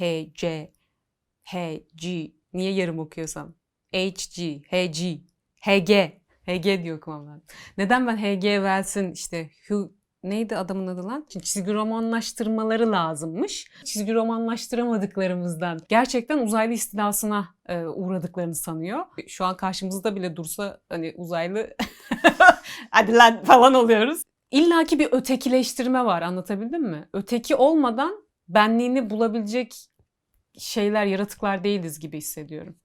H, C, H, G. Niye yarım okuyorsam? H, G, H, G, H, G. H, G diye okumam lazım. Neden ben H, G, Wells'in işte Hugh, neydi adamın adı lan? Çünkü çizgi romanlaştırmaları lazımmış. Çizgi romanlaştıramadıklarımızdan gerçekten uzaylı istilasına e, uğradıklarını sanıyor. Şu an karşımızda bile dursa hani uzaylı hadi lan falan oluyoruz. İlla ki bir ötekileştirme var anlatabildim mi? Öteki olmadan benliğini bulabilecek şeyler, yaratıklar değiliz gibi hissediyorum.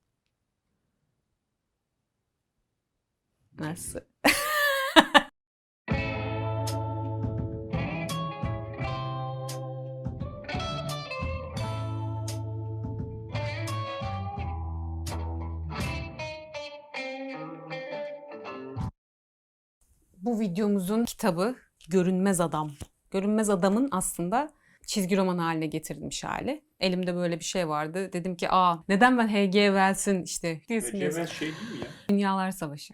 Nasıl? Bu videomuzun kitabı Görünmez Adam. Görünmez Adam'ın aslında çizgi roman haline getirilmiş hali. Elimde böyle bir şey vardı. Dedim ki aa neden ben H.G. Wells'in işte Mükemmel şey değil mi ya? Dünyalar Savaşı.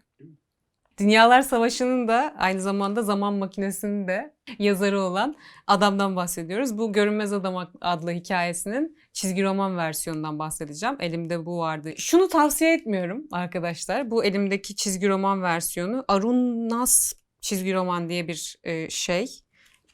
Dünyalar Savaşı'nın da aynı zamanda Zaman Makinesi'nin de yazarı olan adamdan bahsediyoruz. Bu Görünmez Adam adlı hikayesinin çizgi roman versiyonundan bahsedeceğim. Elimde bu vardı. Şunu tavsiye etmiyorum arkadaşlar. Bu elimdeki çizgi roman versiyonu Arunas çizgi roman diye bir e, şey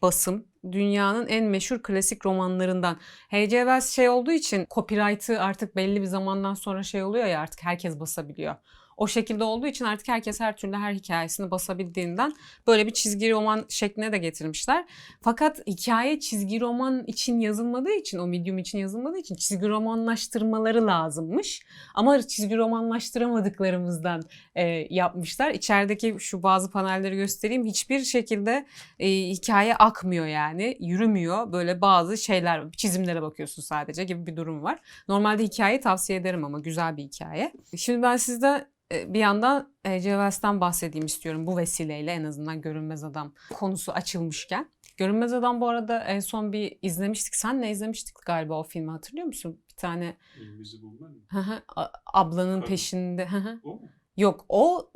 basım. Dünyanın en meşhur klasik romanlarından. H.G. Wells şey olduğu için copyright'ı artık belli bir zamandan sonra şey oluyor ya artık herkes basabiliyor. O şekilde olduğu için artık herkes her türlü her hikayesini basabildiğinden böyle bir çizgi roman şekline de getirmişler. Fakat hikaye çizgi roman için yazılmadığı için, o medium için yazılmadığı için çizgi romanlaştırmaları lazımmış. Ama çizgi romanlaştıramadıklarımızdan e, yapmışlar. İçerideki şu bazı panelleri göstereyim. Hiçbir şekilde e, hikaye akmıyor yani. Yürümüyor. Böyle bazı şeyler, çizimlere bakıyorsun sadece gibi bir durum var. Normalde hikayeyi tavsiye ederim ama güzel bir hikaye. Şimdi ben sizde bir yandan Ceves'ten bahsedeyim istiyorum bu vesileyle en azından Görünmez Adam konusu açılmışken. Görünmez Adam bu arada en son bir izlemiştik. Sen ne izlemiştik galiba o filmi hatırlıyor musun? Bir tane Invisible Man mi? hı hı, a- ablanın Tabii. peşinde. O mu? Yok o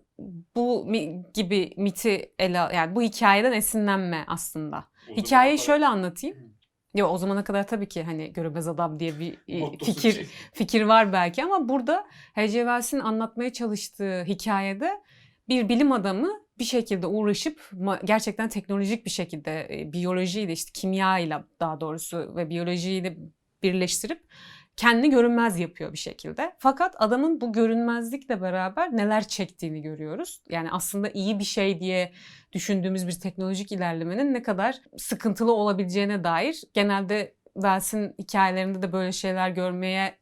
bu gibi miti ele yani bu hikayeden esinlenme aslında. O Hikayeyi şöyle anlatayım. Yo o zamana kadar tabii ki hani Görünmez Adam diye bir e, Mottosu fikir şey. fikir var belki ama burada H.G. Wells'in anlatmaya çalıştığı hikayede bir bilim adamı bir şekilde uğraşıp gerçekten teknolojik bir şekilde e, biyolojiyle işte kimya ile daha doğrusu ve biyolojiyi birleştirip kendini görünmez yapıyor bir şekilde. Fakat adamın bu görünmezlikle beraber neler çektiğini görüyoruz. Yani aslında iyi bir şey diye düşündüğümüz bir teknolojik ilerlemenin ne kadar sıkıntılı olabileceğine dair genelde Wells'in hikayelerinde de böyle şeyler görmeye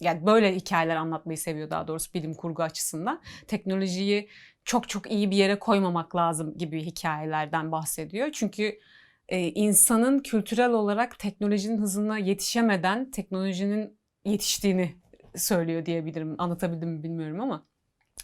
yani böyle hikayeler anlatmayı seviyor daha doğrusu bilim kurgu açısından. Teknolojiyi çok çok iyi bir yere koymamak lazım gibi hikayelerden bahsediyor. Çünkü e, insanın kültürel olarak teknolojinin hızına yetişemeden teknolojinin yetiştiğini söylüyor diyebilirim. Anlatabildim mi bilmiyorum ama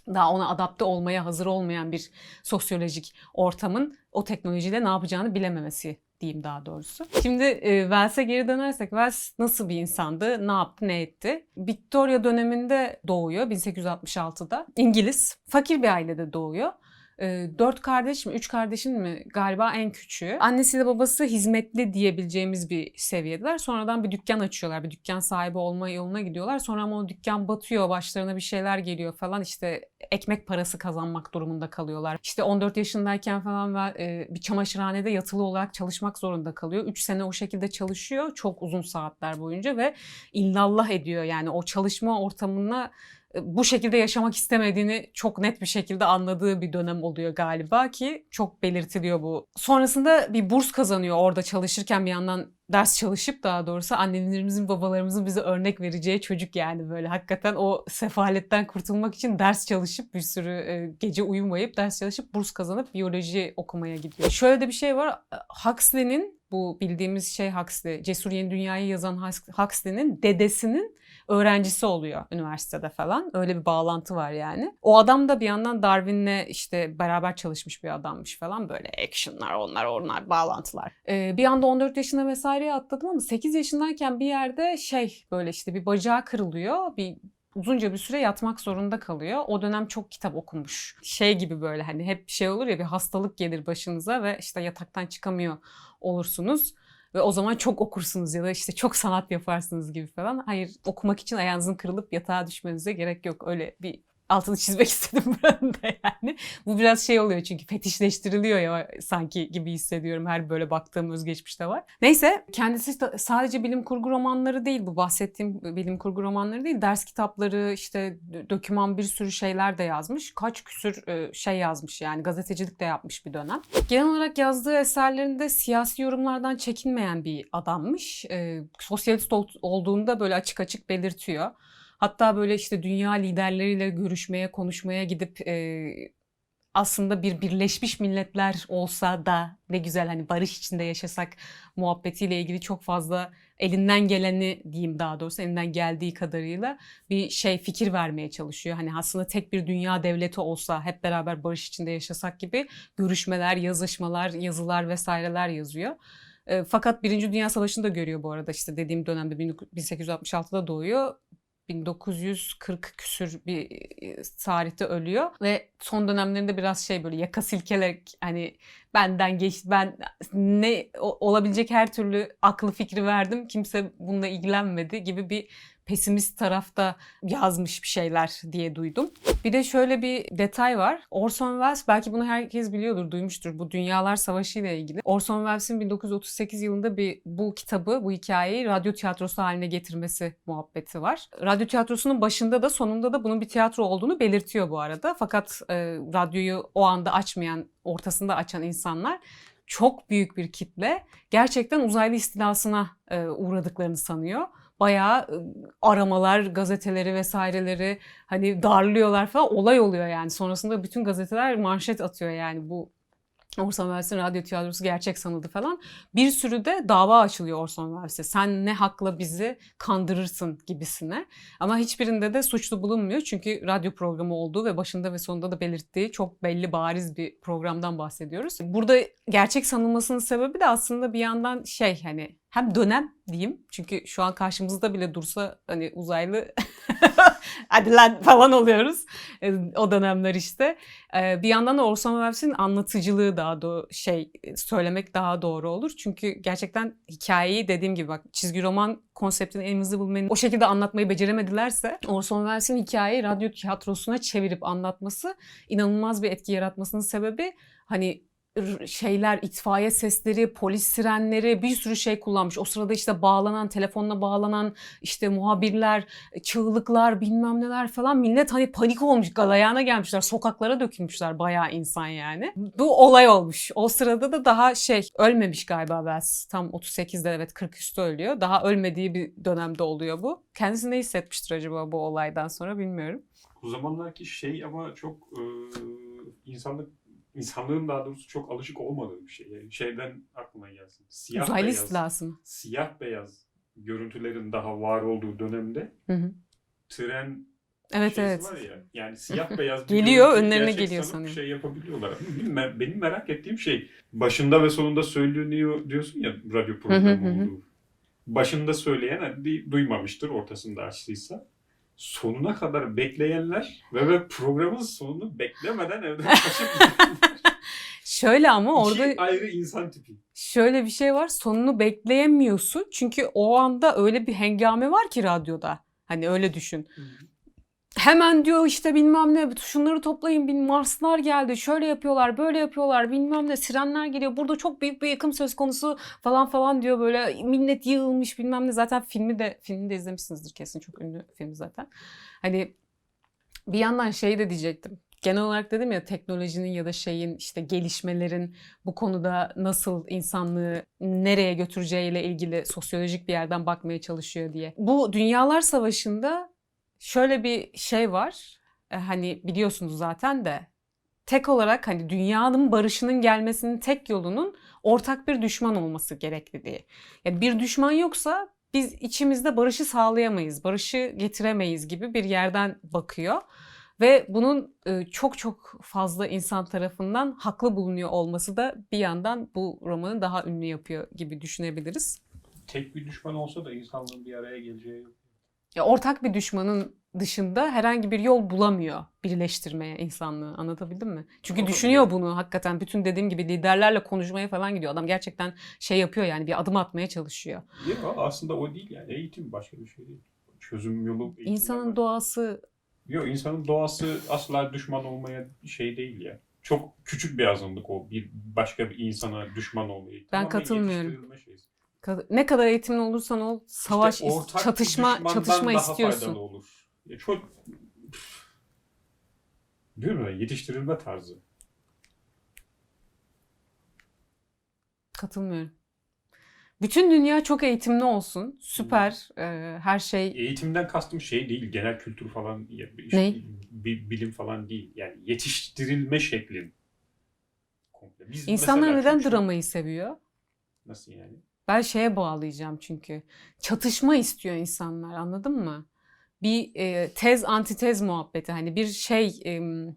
daha ona adapte olmaya hazır olmayan bir sosyolojik ortamın o teknolojiyle ne yapacağını bilememesi diyeyim daha doğrusu. Şimdi e, Wells'e geri dönersek Wells nasıl bir insandı, ne yaptı, ne etti? Victoria döneminde doğuyor 1866'da. İngiliz, fakir bir ailede doğuyor. E, dört kardeş mi, üç kardeşin mi galiba en küçüğü. Annesiyle babası hizmetli diyebileceğimiz bir seviyedeler. Sonradan bir dükkan açıyorlar, bir dükkan sahibi olma yoluna gidiyorlar. Sonra ama o dükkan batıyor, başlarına bir şeyler geliyor falan. İşte ekmek parası kazanmak durumunda kalıyorlar. İşte 14 yaşındayken falan e, bir çamaşırhanede yatılı olarak çalışmak zorunda kalıyor. 3 sene o şekilde çalışıyor. Çok uzun saatler boyunca ve illallah ediyor. Yani o çalışma ortamına bu şekilde yaşamak istemediğini çok net bir şekilde anladığı bir dönem oluyor galiba ki çok belirtiliyor bu. Sonrasında bir burs kazanıyor orada çalışırken bir yandan ders çalışıp daha doğrusu annelerimizin babalarımızın bize örnek vereceği çocuk yani böyle hakikaten o sefaletten kurtulmak için ders çalışıp bir sürü e, gece uyumayıp ders çalışıp burs kazanıp biyoloji okumaya gidiyor. Şöyle de bir şey var Huxley'nin bu bildiğimiz şey Huxley, Cesur Yeni Dünya'yı yazan Hux- Huxley'nin dedesinin öğrencisi oluyor üniversitede falan. Öyle bir bağlantı var yani. O adam da bir yandan Darwin'le işte beraber çalışmış bir adammış falan. Böyle actionlar onlar onlar bağlantılar. Ee, bir anda 14 yaşına vesaireye atladım ama 8 yaşındayken bir yerde şey böyle işte bir bacağı kırılıyor. Bir uzunca bir süre yatmak zorunda kalıyor. O dönem çok kitap okumuş. Şey gibi böyle hani hep şey olur ya bir hastalık gelir başınıza ve işte yataktan çıkamıyor olursunuz. Ve o zaman çok okursunuz ya da işte çok sanat yaparsınız gibi falan. Hayır okumak için ayağınızın kırılıp yatağa düşmenize gerek yok. Öyle bir altını çizmek istedim ben de yani. Bu biraz şey oluyor çünkü fetişleştiriliyor ya sanki gibi hissediyorum her böyle baktığım özgeçmişte var. Neyse kendisi de sadece bilim kurgu romanları değil bu bahsettiğim bilim kurgu romanları değil ders kitapları işte döküman bir sürü şeyler de yazmış. Kaç küsür e, şey yazmış yani gazetecilik de yapmış bir dönem. Genel olarak yazdığı eserlerinde siyasi yorumlardan çekinmeyen bir adammış. E, sosyalist ol- olduğunda böyle açık açık belirtiyor. Hatta böyle işte dünya liderleriyle görüşmeye, konuşmaya gidip e, aslında bir birleşmiş milletler olsa da ne güzel hani barış içinde yaşasak muhabbetiyle ilgili çok fazla elinden geleni diyeyim daha doğrusu elinden geldiği kadarıyla bir şey fikir vermeye çalışıyor. Hani aslında tek bir dünya devleti olsa hep beraber barış içinde yaşasak gibi görüşmeler, yazışmalar, yazılar vesaireler yazıyor. E, Fakat Birinci Dünya Savaşı'nı da görüyor bu arada işte dediğim dönemde 1866'da doğuyor. 1940 küsür bir tarihte ölüyor ve son dönemlerinde biraz şey böyle yaka silkelerek hani benden geçti ben ne olabilecek her türlü aklı fikri verdim kimse bununla ilgilenmedi gibi bir pesimist tarafta yazmış bir şeyler diye duydum. Bir de şöyle bir detay var. Orson Welles belki bunu herkes biliyordur, duymuştur. Bu Dünyalar Savaşı ile ilgili. Orson Welles'in 1938 yılında bir bu kitabı, bu hikayeyi radyo tiyatrosu haline getirmesi muhabbeti var. Radyo tiyatrosunun başında da sonunda da bunun bir tiyatro olduğunu belirtiyor bu arada. Fakat e, radyoyu o anda açmayan, ortasında açan insanlar çok büyük bir kitle gerçekten uzaylı istilasına e, uğradıklarını sanıyor. Bayağı aramalar, gazeteleri vesaireleri hani darlıyorlar falan olay oluyor yani. Sonrasında bütün gazeteler manşet atıyor yani bu Orson Welles'in radyo tiyatrosu gerçek sanıldı falan. Bir sürü de dava açılıyor Orson Welles'e. Sen ne hakla bizi kandırırsın gibisine. Ama hiçbirinde de suçlu bulunmuyor. Çünkü radyo programı olduğu ve başında ve sonunda da belirttiği çok belli bariz bir programdan bahsediyoruz. Burada gerçek sanılmasının sebebi de aslında bir yandan şey hani hem dönem diyeyim. Çünkü şu an karşımızda bile dursa hani uzaylı hadi lan falan oluyoruz. E, O dönemler işte. E, Bir yandan da Orson Welles'in anlatıcılığı daha doğru şey e, söylemek daha doğru olur. Çünkü gerçekten hikayeyi dediğim gibi bak çizgi roman konseptini Invisible Man'in o şekilde anlatmayı beceremedilerse Orson Welles'in hikayeyi radyo tiyatrosuna çevirip anlatması inanılmaz bir etki yaratmasının sebebi hani şeyler, itfaiye sesleri, polis sirenleri bir sürü şey kullanmış. O sırada işte bağlanan, telefonla bağlanan işte muhabirler, çığlıklar bilmem neler falan. Millet hani panik olmuş, galayana gelmişler, sokaklara dökülmüşler bayağı insan yani. Bu olay olmuş. O sırada da daha şey ölmemiş galiba Wells. Tam 38'de evet 40 üstü ölüyor. Daha ölmediği bir dönemde oluyor bu. Kendisi ne hissetmiştir acaba bu olaydan sonra bilmiyorum. O zamanlarki şey ama çok e, insanlık insanlığın daha doğrusu çok alışık olmadığı bir şey. Yani şeyden aklıma gelsin. Siyah Uzaylı beyaz, istilası mı? siyah beyaz görüntülerin daha var olduğu dönemde Hı hı. tren Evet evet. var ya. Yani siyah beyaz Geliyor, önlerine geliyor sanıyorum. Şey yapabiliyorlar. Benim merak ettiğim şey başında ve sonunda söyleniyor diyorsun ya radyo programı olduğu. Başında söyleyen hadi duymamıştır ortasında açtıysa. Sonuna kadar bekleyenler ve, ve programın sonunu beklemeden evden kaçıp. Şöyle ama orada İki ayrı insan tipi. şöyle bir şey var. Sonunu bekleyemiyorsun. Çünkü o anda öyle bir hengame var ki radyoda. Hani öyle düşün. Hemen diyor işte bilmem ne şunları toplayın bin Marslar geldi şöyle yapıyorlar böyle yapıyorlar bilmem ne sirenler geliyor burada çok büyük bir yıkım söz konusu falan falan diyor böyle millet yığılmış bilmem ne zaten filmi de filmi de izlemişsinizdir kesin çok ünlü film zaten. Hani bir yandan şey de diyecektim. Genel olarak dedim ya teknolojinin ya da şeyin işte gelişmelerin bu konuda nasıl insanlığı nereye götüreceğiyle ilgili sosyolojik bir yerden bakmaya çalışıyor diye. Bu Dünyalar Savaşı'nda şöyle bir şey var. E, Hani biliyorsunuz zaten de tek olarak hani dünyanın barışının gelmesinin tek yolunun ortak bir düşman olması gerekli diye. Yani bir düşman yoksa biz içimizde barışı sağlayamayız, barışı getiremeyiz gibi bir yerden bakıyor. Ve bunun e, çok çok fazla insan tarafından haklı bulunuyor olması da bir yandan bu romanı daha ünlü yapıyor gibi düşünebiliriz. Tek bir düşman olsa da insanlığın bir araya geleceği yok. Ya ortak bir düşmanın dışında herhangi bir yol bulamıyor birleştirmeye insanlığı. Anlatabildim mi? Çünkü düşünüyor bunu hakikaten. Bütün dediğim gibi liderlerle konuşmaya falan gidiyor. Adam gerçekten şey yapıyor yani bir adım atmaya çalışıyor. Yok aslında o değil yani. Eğitim başka bir şey değil. Çözüm yolu İnsanın var. doğası Yok insanın doğası asla düşman olmaya şey değil ya. Çok küçük bir azınlık o. Bir başka bir insana düşman olmayı. Tamamen katılmıyorum. şeysi. Ne kadar eğitimli olursan ol savaş İşte is- çatışma çatışma daha istiyorsun. faydalı olur. Ya çok Diyorum ya yetiştirilme tarzı. Katılmıyorum. Bütün dünya çok eğitimli olsun. Süper. Ee, her şey Eğitimden kastım şey değil, genel kültür falan, işte Ne? bi- bilim falan değil. Yani yetiştirilme şeklin. Komple. Biz insanlar neden dramayı seviyor? Nasıl yani? Ben şeye bağlayacağım çünkü. Çatışma istiyor insanlar anladın mı? Bir e, tez antitez muhabbeti hani bir şey em,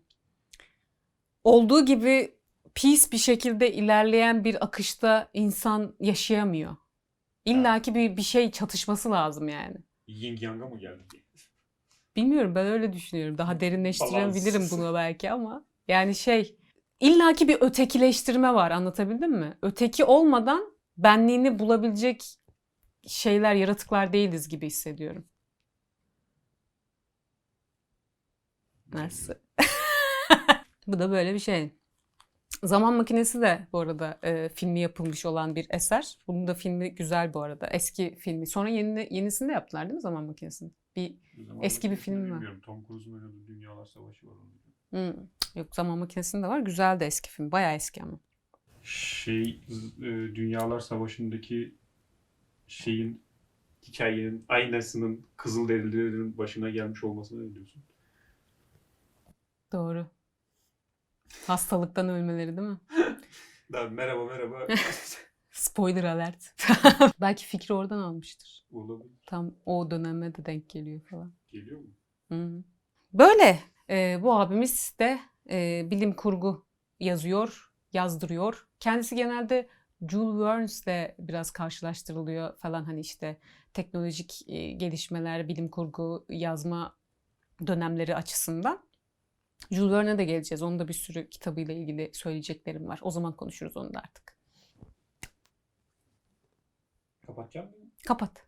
olduğu gibi peace bir şekilde ilerleyen bir akışta insan yaşayamıyor. İlla ki bir, bir şey çatışması lazım yani. Yin Yang'a mı geldik? Bilmiyorum ben öyle düşünüyorum. Daha derinleştirebilirim bunu belki ama yani şey illaki bir ötekileştirme var anlatabildim mi? Öteki olmadan benliğini bulabilecek şeyler, yaratıklar değiliz gibi hissediyorum. Nasıl? Bu da böyle bir şey. Zaman Makinesi de bu arada e, filmi yapılmış olan bir eser. Bunun da filmi güzel bu arada. Eski filmi. Sonra yeni, yenisini de yaptılar değil mi Zaman Makinesi'ni? Bir Zaman Eski bir film var. Bilmiyorum. Tom Cruise'un oynadığı Dünyalar Savaşı var. onun. Hmm. Yok Zaman Makinesi'nde de var. Güzel de eski film. Bayağı eski ama. Şey, e, Dünyalar Savaşı'ndaki şeyin hikayenin aynasının Kızılderililerin başına gelmiş olmasına ne diyorsun? Doğru. Hastalıktan ölmeleri değil mi? Da, merhaba merhaba. Spoiler alert. Belki fikri oradan almıştır. Olabilir. Tam o döneme de denk geliyor falan. Geliyor mu? Hı. Böyle. Ee, bu abimiz de e, bilim kurgu yazıyor, yazdırıyor. Kendisi genelde Jules Verne'le biraz karşılaştırılıyor falan hani işte teknolojik e, gelişmeler, bilim kurgu yazma dönemleri açısından. Jules Verne'e de geleceğiz. Onun da bir sürü kitabıyla ilgili söyleyeceklerim var. O zaman konuşuruz onu da artık. Kapatacağım mı? Kapat.